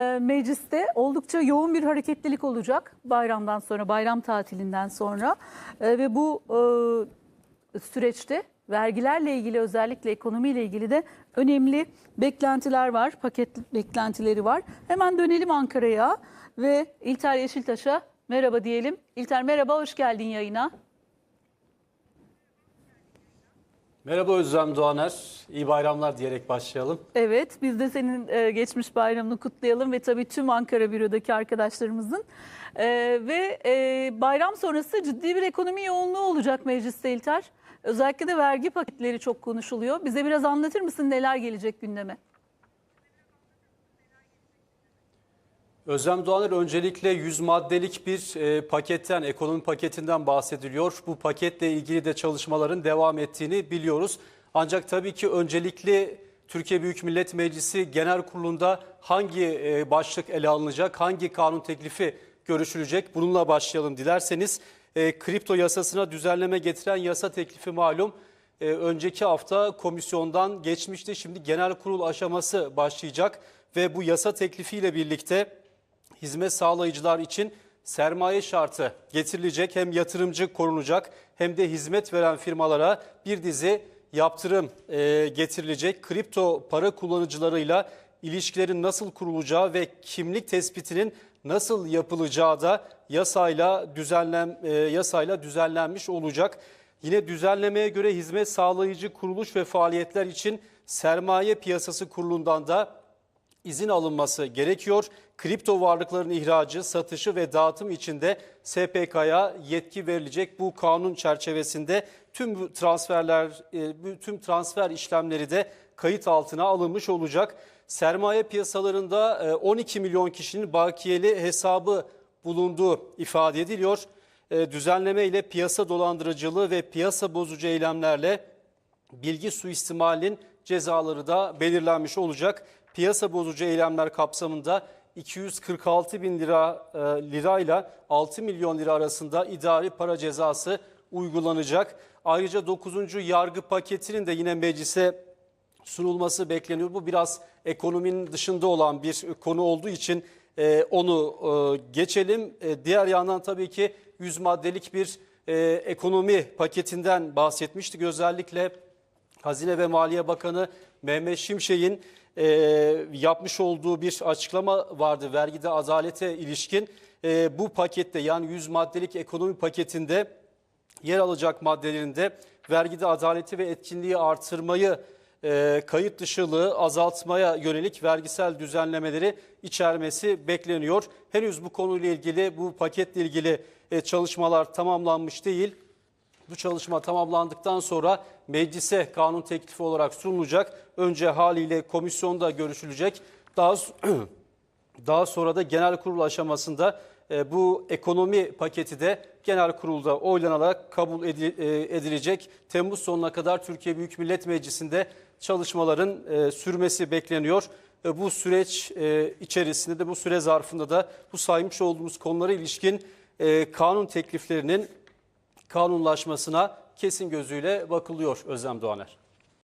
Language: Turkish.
E, Mecliste oldukça yoğun bir hareketlilik olacak bayramdan sonra, bayram tatilinden sonra E, ve bu e, süreçte vergilerle ilgili özellikle ekonomiyle ilgili de önemli beklentiler var, paket beklentileri var. Hemen dönelim Ankara'ya ve İlter Yeşiltaş'a merhaba diyelim. İlter merhaba, hoş geldin yayına. Merhaba Özlem Doğaner. İyi bayramlar diyerek başlayalım. Evet, biz de senin e, geçmiş bayramını kutlayalım ve tabii tüm Ankara Büro'daki arkadaşlarımızın. E, ve e, bayram sonrası ciddi bir ekonomi yoğunluğu olacak mecliste İlter. Özellikle de vergi paketleri çok konuşuluyor. Bize biraz anlatır mısın neler gelecek gündeme? Özlem Doğaner öncelikle 100 maddelik bir e, paketten, ekonomi paketinden bahsediliyor. Bu paketle ilgili de çalışmaların devam ettiğini biliyoruz. Ancak tabii ki öncelikli Türkiye Büyük Millet Meclisi Genel Kurulu'nda hangi e, başlık ele alınacak, hangi kanun teklifi görüşülecek? Bununla başlayalım dilerseniz. E, kripto yasasına düzenleme getiren yasa teklifi malum. E, önceki hafta komisyondan geçmişti. Şimdi genel kurul aşaması başlayacak ve bu yasa teklifiyle birlikte hizmet sağlayıcılar için sermaye şartı getirilecek. Hem yatırımcı korunacak hem de hizmet veren firmalara bir dizi yaptırım e, getirilecek. Kripto para kullanıcılarıyla ilişkilerin nasıl kurulacağı ve kimlik tespitinin nasıl yapılacağı da yasayla düzenlen e, yasayla düzenlenmiş olacak. Yine düzenlemeye göre hizmet sağlayıcı kuruluş ve faaliyetler için sermaye piyasası kurulundan da izin alınması gerekiyor. Kripto varlıkların ihracı, satışı ve dağıtım için de SPK'ya yetki verilecek. Bu kanun çerçevesinde tüm transferler, e, tüm transfer işlemleri de kayıt altına alınmış olacak. Sermaye piyasalarında e, 12 milyon kişinin bakiyeli hesabı bulunduğu ifade ediliyor. E, Düzenleme ile piyasa dolandırıcılığı ve piyasa bozucu eylemlerle bilgi suistimalinin cezaları da belirlenmiş olacak. Piyasa bozucu eylemler kapsamında 246 bin lira e, lirayla 6 milyon lira arasında idari para cezası uygulanacak. Ayrıca 9. yargı paketinin de yine meclise sunulması bekleniyor. Bu biraz ekonominin dışında olan bir konu olduğu için e, onu e, geçelim. E, diğer yandan tabii ki 100 maddelik bir e, ekonomi paketinden bahsetmiştik. Özellikle Hazine ve Maliye Bakanı Mehmet Şimşek'in e, yapmış olduğu bir açıklama vardı vergide adalete ilişkin. E, bu pakette yani 100 maddelik ekonomi paketinde yer alacak maddelerinde vergide adaleti ve etkinliği artırmayı, e, kayıt dışılığı azaltmaya yönelik vergisel düzenlemeleri içermesi bekleniyor. Henüz bu konuyla ilgili, bu paketle ilgili e, çalışmalar tamamlanmış değil. Bu çalışma tamamlandıktan sonra meclise kanun teklifi olarak sunulacak. Önce haliyle komisyonda görüşülecek. Daha daha sonra da genel kurul aşamasında e, bu ekonomi paketi de genel kurulda oylanarak kabul e, edilecek. Temmuz sonuna kadar Türkiye Büyük Millet Meclisi'nde çalışmaların e, sürmesi bekleniyor. Bu süreç içerisinde de bu süre zarfında da bu saymış olduğumuz konulara ilişkin kanun tekliflerinin kanunlaşmasına kesin gözüyle bakılıyor Özlem Doğaner.